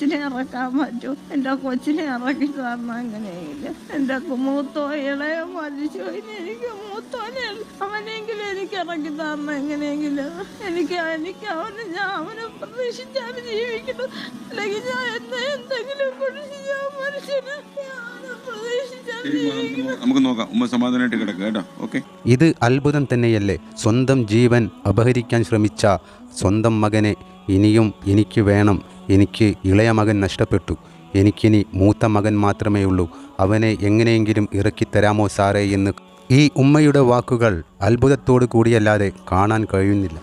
കൊച്ചിനെ ഇറക്കാൻ പറ്റൂ. എന്റെ കൊച്ചിനെ ഇറക്കി തരണം എങ്ങനെയെങ്കിലും. എന്റെ മൂത്തോ ഇളയോ മരിച്ചു. എനിക്ക് മൂത്തോനെ അവനെങ്കിലും എനിക്ക് ഇറക്കി തരണം എങ്ങനെയെങ്കിലും. എനിക്ക് എനിക്ക് അവന് ഞാൻ അവനെ പ്രതീക്ഷിച്ചാണ് ജീവിക്കുന്നത്. അല്ലെങ്കിൽ ഞാൻ എന്താ എന്തെങ്കിലും കുറിച്ച് ഞാൻ മനുഷ്യന് നമുക്ക് നോക്കാം. ഉമ്മ സമാധാനമായിട്ട് കിടക്കുക കേട്ടോ. ഓക്കെ. ഇത് അത്ഭുതം തന്നെയല്ലേ? സ്വന്തം ജീവൻ അപഹരിക്കാൻ ശ്രമിച്ച സ്വന്തം മകനെ ഇനിയും എനിക്ക് വേണം. എനിക്ക് ഇളയ മകൻ നഷ്ടപ്പെട്ടു. എനിക്കിനി മൂത്ത മകൻ മാത്രമേ ഉള്ളൂ. അവനെ എങ്ങനെയെങ്കിലും ഇറക്കിത്തരാമോ സാറേ എന്ന് ഈ ഉമ്മയുടെ വാക്കുകൾ അത്ഭുതത്തോടു കൂടിയല്ലാതെ കാണാൻ കഴിയുന്നില്ല.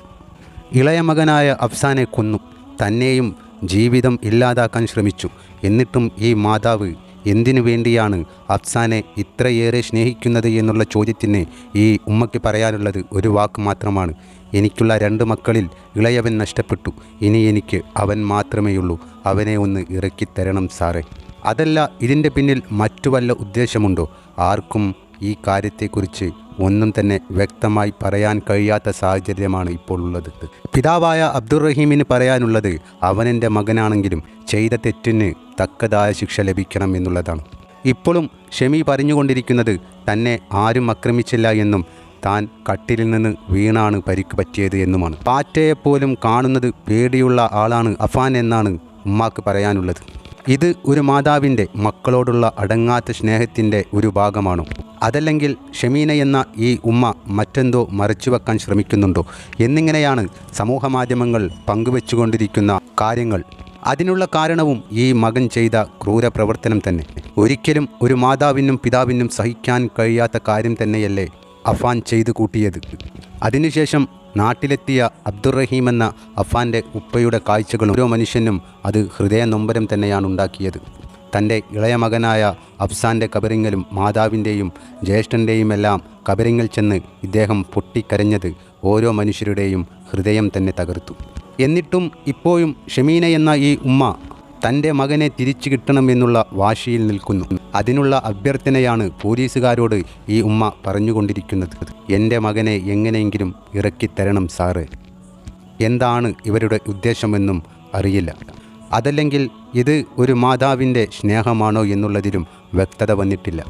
ഇളയ മകനായ അഫ്സാനെ കൊന്നു. തന്നെയും ജീവിതം ഇല്ലാതാക്കാൻ ശ്രമിച്ചു. എന്നിട്ടും ഈ മാതാവ് എന്തിനു വേണ്ടിയാണ് അഫ്സാനെ ഇത്രയേറെ സ്നേഹിക്കുന്നത് എന്നുള്ള ചോദ്യത്തിന് ഈ ഉമ്മയ്ക്ക് പറയാനുള്ളത് ഒരു വാക്ക് മാത്രമാണ്. എനിക്കുള്ള രണ്ട് മക്കളിൽ ഇളയവൻ നഷ്ടപ്പെട്ടു. ഇനി എനിക്ക് അവൻ മാത്രമേയുള്ളൂ. അവനെ ഒന്ന് ഇറക്കിത്തരണം സാറേ. അതല്ല ഇതിന്റെ പിന്നിൽ മറ്റു വല്ല ഉദ്ദേശമുണ്ടോ? ആർക്കും ഈ കാര്യത്തെക്കുറിച്ച് ഒന്നും തന്നെ വ്യക്തമായി പറയാൻ കഴിയാത്ത സാഹചര്യമാണ് ഇപ്പോൾ ഉള്ളത്. പിതാവായ അബ്ദുറഹീമിന് പറയാനുള്ളത് അവനെന്റെ മകനാണെങ്കിലും ചെയ്ത തെറ്റിന് തക്കതായ ശിക്ഷ ലഭിക്കണം എന്നുള്ളതാണ്. ഇപ്പോഴും ഷെമി പറഞ്ഞുകൊണ്ടിരിക്കുന്നത് തന്നെ ആരും ആക്രമിച്ചില്ല എന്നും താൻ കട്ടിലിൽ നിന്ന് വീണാണ് പരിക്ക് പറ്റിയത് എന്നുമാണ്. പാറ്റയെപ്പോലും കാണുന്നത് പേടിയുള്ള ആളാണ് അഫാൻ എന്നാണ് ഉമ്മാക്ക് പറയാനുള്ളത്. ഇത് ഒരു മാതാവിന്റെ മക്കളോടുള്ള അടങ്ങാത്ത സ്നേഹത്തിന്റെ ഒരു ഭാഗമാണോ? അതല്ലെങ്കിൽ ഷമീന എന്ന ഈ ഉമ്മ മറ്റെന്തോ മറച്ചുവെക്കാൻ ശ്രമിക്കുന്നുണ്ടോ? എന്നിങ്ങനെയാണ് സമൂഹ മാധ്യമങ്ങൾ പങ്കുവെച്ചുകൊണ്ടിരിക്കുന്ന കാര്യങ്ങൾ. അതിനുള്ള കാരണവും ഈ മകൻ ചെയ്ത ക്രൂരപ്രവർത്തനം തന്നെ. ഒരിക്കലും ഒരു മാതാവിനും പിതാവിനും സഹിക്കാൻ കഴിയാത്ത കാര്യം തന്നെയല്ലേ അഫാൻ ചെയ്തു കൂട്ടിയത്. അതിനുശേഷം നാട്ടിലെത്തിയ അബ്ദുറഹീം എന്ന അഫാന്റെ ഉപ്പയുടെ കാഴ്ചകളും ഓരോ മനുഷ്യനും അത് ഹൃദയ നൊമ്പരം തന്നെയാണ് ഉണ്ടാക്കിയത്. തന്റെ ഇളയ മകനായ അഫ്സാന്റെ കബറിങ്ങലും മാതാവിന്റെയും ജ്യേഷ്ഠന്റെയും എല്ലാം കബറിങ്ങൽ ചെന്ന് ഇദ്ദേഹം പൊട്ടിക്കരഞ്ഞത് ഓരോ മനുഷ്യരുടെയും ഹൃദയം തന്നെ തകർത്തു. എന്നിട്ടും ഇപ്പോഴും ഷമീന എന്ന ഈ ഉമ്മ തന്റെ മകനെ തിരിച്ചു കിട്ടണമെന്നുള്ള വാശിയിൽ നിൽക്കുന്നു. അതിനുള്ള അഭ്യർത്ഥനയാണ് പോലീസുകാരോട് ഈ ഉമ്മ പറഞ്ഞുകൊണ്ടിരിക്കുന്നത്. എന്റെ മകനെ എങ്ങനെയെങ്കിലും ഇറക്കിത്തരണം സാറ്. എന്താണ് ഇവരുടെ ഉദ്ദേശമെന്നും അറിയില്ല. അതല്ലെങ്കിൽ ഇത് ഒരു മാതാവിന്റെ സ്നേഹമാണോ എന്നുള്ളതിലും വ്യക്തത വന്നിട്ടില്ല.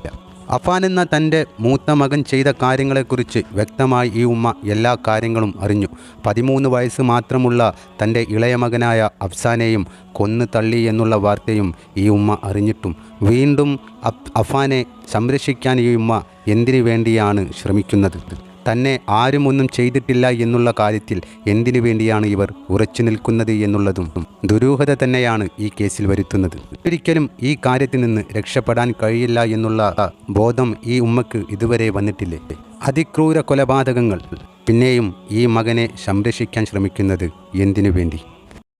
അഫാൻ എന്ന തന്റെ മൂത്ത മകൻ ചെയ്ത കാര്യങ്ങളെക്കുറിച്ച് വ്യക്തമായി ഈ ഉമ്മ എല്ലാ കാര്യങ്ങളും അറിഞ്ഞു. പതിമൂന്ന് വയസ്സ് മാത്രമുള്ള തന്റെ ഇളയ മകനായ അഫ്സാനെയും കൊന്നു തള്ളി എന്നുള്ള വാർത്തയും ഈ ഉമ്മ അറിഞ്ഞിട്ടും. വീണ്ടും അഫ് അഫാനെ സംരക്ഷിക്കാൻ ഈ ഉമ്മ എന്തിനു വേണ്ടിയാണ് ശ്രമിക്കുന്നത്? തന്നെ ആരും ഒന്നും ചെയ്തിട്ടില്ല എന്നുള്ള കാര്യത്തിൽ എന്തിനു വേണ്ടിയാണ് ഇവർ ഉറച്ചു നിൽക്കുന്നത് എന്നുള്ളതും ദുരൂഹത തന്നെയാണ് ഈ കേസിൽ വരുത്തുന്നത്. ഒരിക്കലും ഈ കാര്യത്തിൽ നിന്ന് രക്ഷപ്പെടാൻ കഴിയില്ല എന്നുള്ള ബോധം ഈ ഉമ്മക്ക് ഇതുവരെ വന്നിട്ടില്ലേ? അതിക്രൂര കൊലപാതകങ്ങൾ. പിന്നെയും ഈ മകനെ സംരക്ഷിക്കാൻ ശ്രമിക്കുന്നത് എന്തിനു വേണ്ടി?